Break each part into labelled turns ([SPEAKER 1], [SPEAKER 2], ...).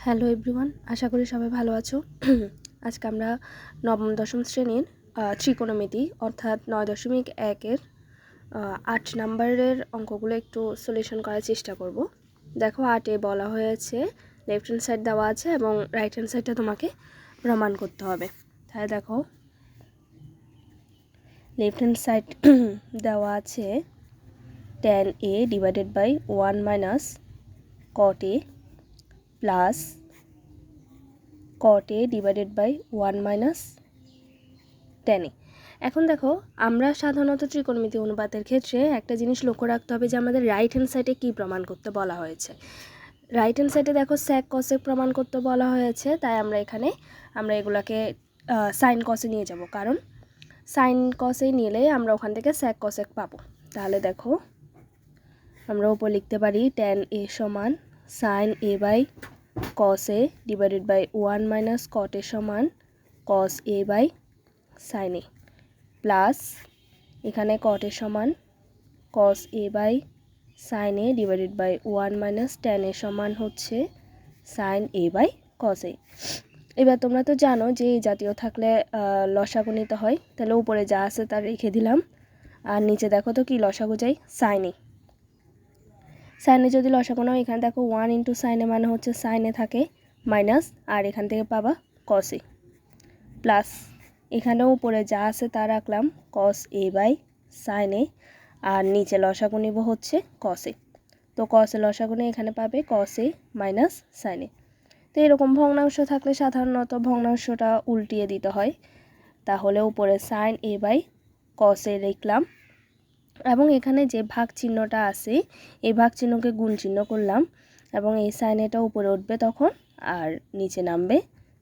[SPEAKER 1] Hello everyone আশা করি সবাই ভালো আছো। আজকে আমরা নবম, দশম শ্রেণির ত্রিকোণমিতি, অর্থাৎ নয় দশমিক একের আট নাম্বারের অঙ্কগুলো একটু সলিউশন করার চেষ্টা করব। দেখো, আটে বলা হয়েছে লেফট হ্যান্ড সাইড দেওয়া আছে এবং রাইট হ্যান্ড সাইডটা তোমাকে প্রমাণ করতে হবে। তাহলে দেখো লেফট হ্যান্ড সাইড দেওয়া আছে tan A divided by one minus cot A plus cot A divided by one minus tan A. এখন দেখো, আমরা সাধারণত ত্রিকোণমিতি অনুপাতের ক্ষেত্রে একটা জিনিস লক্ষ্য রাখতে হবে যে আমাদের রাইট হ্যান্ড সাইডে কী প্রমাণ করতে বলা হয়েছে। রাইট হ্যান্ড সাইডে দেখো স্যাক কসে প্রমাণ করতে বলা হয়েছে, তাই আমরা এখানে, আমরা এগুলাকে সাইন কসে নিয়ে যাব। কারণ সাইন কসে নিলে আমরা ওখান থেকে স্যাক কসেক পাবো। তাহলে দেখো, আমরা উপর লিখতে পারি টেন এ সমান sine A by cos A divided by one minus cot A সমান cos A by sine A plus এখানে কট এ সমান cos A by sine A divided by one minus tan A সমান হচ্ছে sign A by cos এ এবার তোমরা তো জানো যে এই জাতীয় থাকলে লসাগু হয়। তাহলে উপরে যা আছে তা রেখে দিলাম। আর নিচে দেখো তো কি লসাগু যাই সাইন এ সাইনে যদি লসাগু নাও, এখানে দেখো ওয়ান ইন্টু সাইনে মানে হচ্ছে সাইনে থাকে মাইনাস আর এখান থেকে পাবা কসে প্লাস এখানেও উপরে যা আছে তা রাখলাম কস এ বাই সাইনে আর নিচে লসাগু নিব হচ্ছে কসে তো কসে লসাগুনে এখানে পাবে কসে মাইনাস সাইনে তো এরকম ভগ্নাংশ থাকলে সাধারণত ভগ্নাংশটা উল্টিয়ে দিতে হয়। তাহলে উপরে সাইন এ বাই কসে লিখলাম। এবং এখানে যে ভাগ চিহ্নটা আছে, এই ভাগ চিহ্নকে গুণ চিহ্ন করলাম এবং এই সাইন এটা উপরে উঠবে তখন আর নিচে নামবে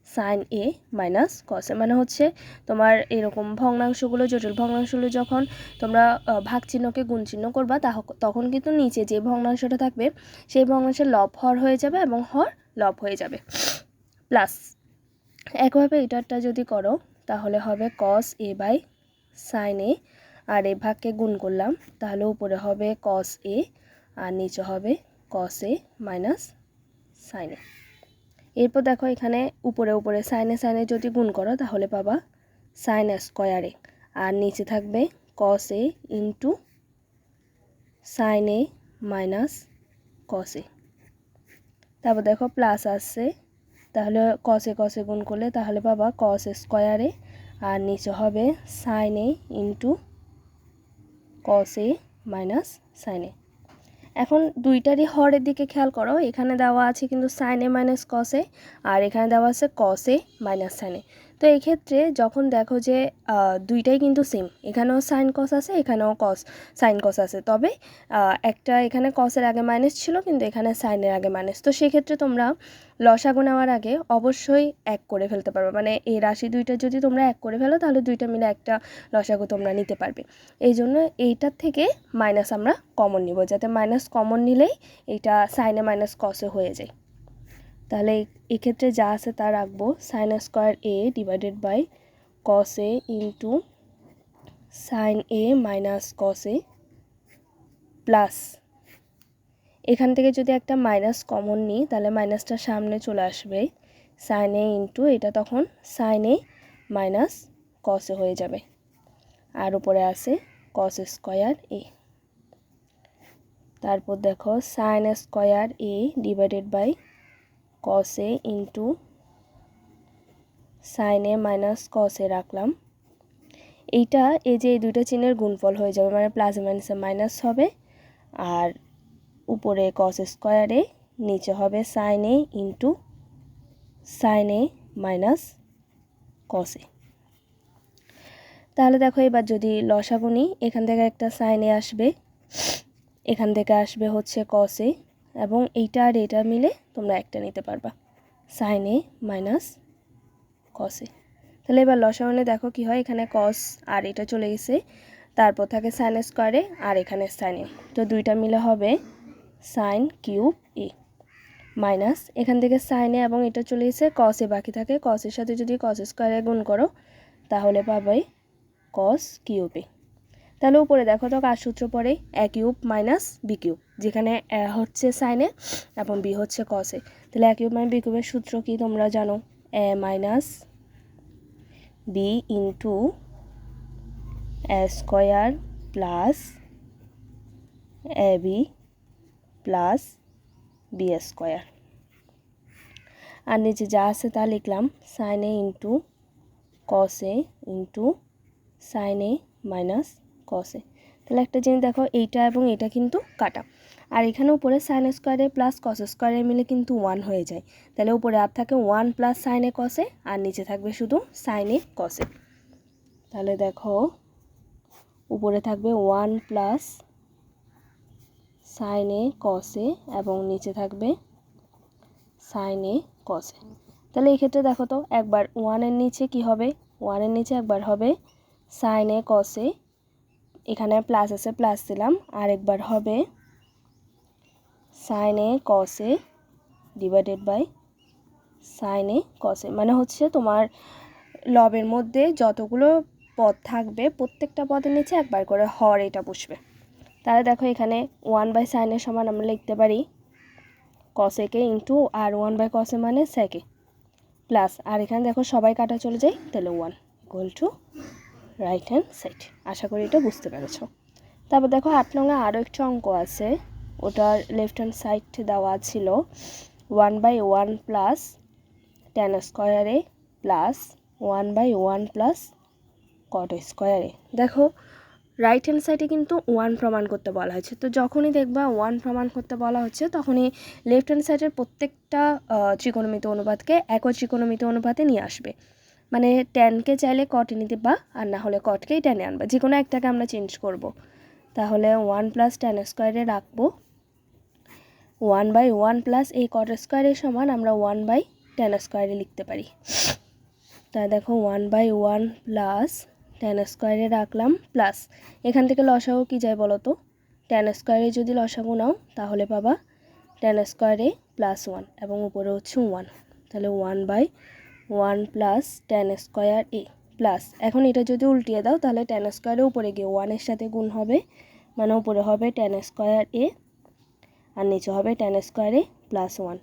[SPEAKER 1] সাইন এ মাইনাস কসে মানে হচ্ছে তোমার এরকম ভগ্নাংশগুলো, জটিল ভগ্নাংশগুলো যখন তোমরা ভাগ চিহ্নকে গুণ চিহ্ন করবা তখন কিন্তু নিচে যে ভগ্নাংশটা থাকবে, সেই ভগ্নাংশের লব হর হয়ে যাবে এবং হর লব হয়ে যাবে। প্লাস একইভাবে এটারটা যদি করো, তাহলে হবে কস এ বাই সাইন এ আর এই ভাগকে গুণ করলাম, তাহলে উপরে হবে কস এ আর নিচে হবে কস এ মাইনাস সাইন এ এরপর দেখো এখানে উপরে উপরে সাইনে সাইনে যদি গুণ করো, তাহলে পাবা সাইন স্কোয়ারে আর নিচে থাকবে cos A into sine A minus cos A তারপর দেখো প্লাস আসছে, তাহলে কসে কসে গুণ করলে তাহলে পাবা কস স্কোয়ারে আর নিচে হবে sine A into cos A minus sine A এখন দুইটারই হরের দিকে খেয়াল করো, এখানে দেওয়া আছে কিন্তু সাইন এ মাইনাস কসে আর এখানে দেওয়া আছে কসে মাইনাস সাইনে তো এই ক্ষেত্রে যখন দেখো যে দুইটাই কিন্তু সেম এখানেও সাইন কস আছে, এখানেও কস সাইন কস আছে। তবে একটা এখানে কসের আগে মাইনাস ছিল, কিন্তু এখানে সাইনের আগে মাইনাস তো সেক্ষেত্রে তোমরা লসাগু নেওয়ার আগে অবশ্যই এক করে ফেলতে পারবে। মানে এই রাশি দুইটা যদি তোমরা এক করে ফেলো, তাহলে দুইটা মিলে একটা লসাগু তোমরা নিতে পারবে। এই জন্য এইটার থেকে মাইনাস আমরা কমন নিব, যাতে মাইনাস কমন নিলেই এটা সাইনে মাইনাস কসে হয়ে যায়। তাহলে এক্ষেত্রে যা আছে তা রাখব। Sine square A divided by cos A into sine A minus cos A plus এখান থেকে যদি একটা মাইনাস কমন নিই, তাহলে মাইনাসটা সামনে চলে আসবে। সাইন এ ইন্টু এটা তখন সাইন এ মাইনাস কসে হয়ে যাবে। আর উপরে আছে কস স্কোয়ার এ তারপর দেখো sine square A divided by cos A into sine A minus cos A রাখলাম। এইটা এই যে এই দুইটা চিহ্নের গুণফল হয়ে যাবে মানে প্লাস মাইনাসে মাইনাস হবে আর উপরে কস স্কোয়ারে নিচে হবে sine A into sine A minus cos A তাহলে দেখো এবার যদি লসাগু নিই, এখান থেকে একটা সাইনে আসবে, এখান থেকে আসবে হচ্ছে কসে এবং এইটা আর এটা মিলে তোমরা একটা নিতে পারবা। সাইনে মাইনাস কসে তাহলে এবার লসাগুনে দেখো কি হয়, এখানে কস আর এটা চলে গেছে, তারপর থাকে সাইন স্কোয়ারে আর এখানে সাইনে তো দুইটা মিলে হবে সাইন কিউব এ মাইনাস এখান থেকে সাইনে এবং এটা চলে গেছে কসে বাকি থাকে কসের সাথে যদি কস স্কোয়ারে গুণ করো, তাহলে পাবে কস কিউবে তাহলে উপরে দেখো তো কার সূত্র পড়ে? A cube minus B cube যেখানে এ হচ্ছে সাইনে এবং বি হচ্ছে কসে তাহলে একই মানে বিকুবের সূত্র কি তোমরা জানো? A minus B into A square plus A B plus B square আর নিচে যা আছে তা লিখলাম sine A into cos A into sine A minus cos A তাহলে একটা জিনিস দেখো, এইটা এবং এটা কিন্তু কাটা। আর এখানে উপরে সাইন স্কোয়ারে প্লাস কস স্কোয়ারে মিলে কিন্তু ওয়ান হয়ে যায়। তাহলে উপরে আর থাকে ওয়ান প্লাস সাইনে কসে আর নিচে থাকবে শুধু সাইনে কসে তাহলে দেখো, উপরে থাকবে ওয়ান প্লাস সাইনে কসে এবং নিচে থাকবে সাইনে কসে তাহলে এই ক্ষেত্রে দেখো তো, একবার ওয়ানের নিচে কি হবে? ওয়ানের নিচে একবার হবে সাইনে কসে এখানে প্লাস আছে প্লাস দিলাম আর একবার হবে সাইনে কসে ডিভাইডেড বাই সাইনে কসে মানে হচ্ছে তোমার লবের মধ্যে যতগুলো পদ থাকবে প্রত্যেকটা পদের নিচে একবার করে হর এটা বসবে। তাহলে দেখো এখানে ওয়ান বাই সাইনের সমান আমরা লিখতে পারি কসেকে ইন্টু আর ওয়ান বাই কসে মানে সেকে প্লাস আর এখানে দেখো সবাই কাটা চলে যায়, তাহলে one equal to right hand side আশা করি এটা বুঝতে পেরেছ। তারপর দেখো আট নঙ্গে আরও একটা অঙ্ক আছে। ওটার লেফট হ্যান্ড সাইড দেওয়া ছিল one by one plus ten স্কোয়ারে plus one by one plus cot স্কোয়ারে দেখো রাইট হ্যান্ড সাইডে কিন্তু ওয়ান প্রমাণ করতে বলা হয়েছে। তো যখনই দেখবা ওয়ান প্রমাণ করতে বলা হচ্ছে, তখনই লেফট হ্যান্ড সাইডের প্রত্যেকটা ত্রিকোণমিত অনুপাতকে একই ত্রিকোণমিত অনুপাতে নিয়ে আসবে। মানে টেনকে চাইলে কটে নিতে বা, আর না হলে কটকেই টেনে আনবা। যে কোনো একটাকে আমরা চেঞ্জ করব। তাহলে ওয়ান প্লাস টেন স্কোয়ারে রাখব। ওয়ান বাই ওয়ান প্লাস এই কট স্কোয়ারের সমান আমরা ওয়ান বাই টেন স্কোয়ারে লিখতে পারি। তা দেখো one by one plus ten স্কোয়ারে রাখলাম প্লাস। এখান থেকে লসাগু কী যায় বলো তো? টেন স্কোয়ারে যদি লসাগু নাও, তাহলে পাবা টেন স্কোয়ারে প্লাস ওয়ান এবং উপরে হচ্ছে ওয়ান। তাহলে one by one plus ten square A plus. এখন এটা যদি উল্টিয়ে দাও, তাহলে টেন স্কোয়ারে উপরে গিয়ে ওয়ানের সাথে গুণ হবে মানে উপরে হবে টেন স্কোয়ার এ আর নিচে হবে টেন স্কোয়ারে প্লাস ওয়ান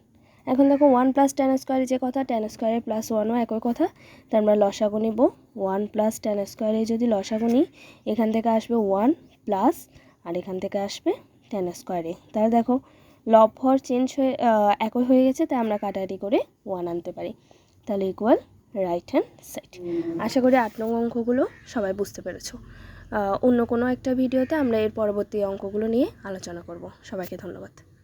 [SPEAKER 1] এখন দেখো ওয়ান প্লাস টেন স্কোয়ারে যে কথা টেন স্কোয়ারে প্লাস ওয়ানও একই কথা, তার আমরা লসাগু নিব। ওয়ান প্লাস টেন স্কোয়ারে যদি লসাগু নিই, এখান থেকে আসবে ওয়ান প্লাস আর এখান থেকে আসবে টেন স্কোয়ারে তাহলে দেখো লব হর চেঞ্জ হয়ে একই হয়ে গেছে, তাই আমরা কাটাকাটি করে ওয়ান আনতে পারি। তাহলে ইকুয়াল রাইট হ্যান্ড সাইড আশা করি আট নং অঙ্কগুলো সবাই বুঝতে পেরেছ। অন্য কোনো একটা ভিডিওতে আমরা এর পরবর্তী অঙ্কগুলো নিয়ে আলোচনা করব। সবাইকে ধন্যবাদ।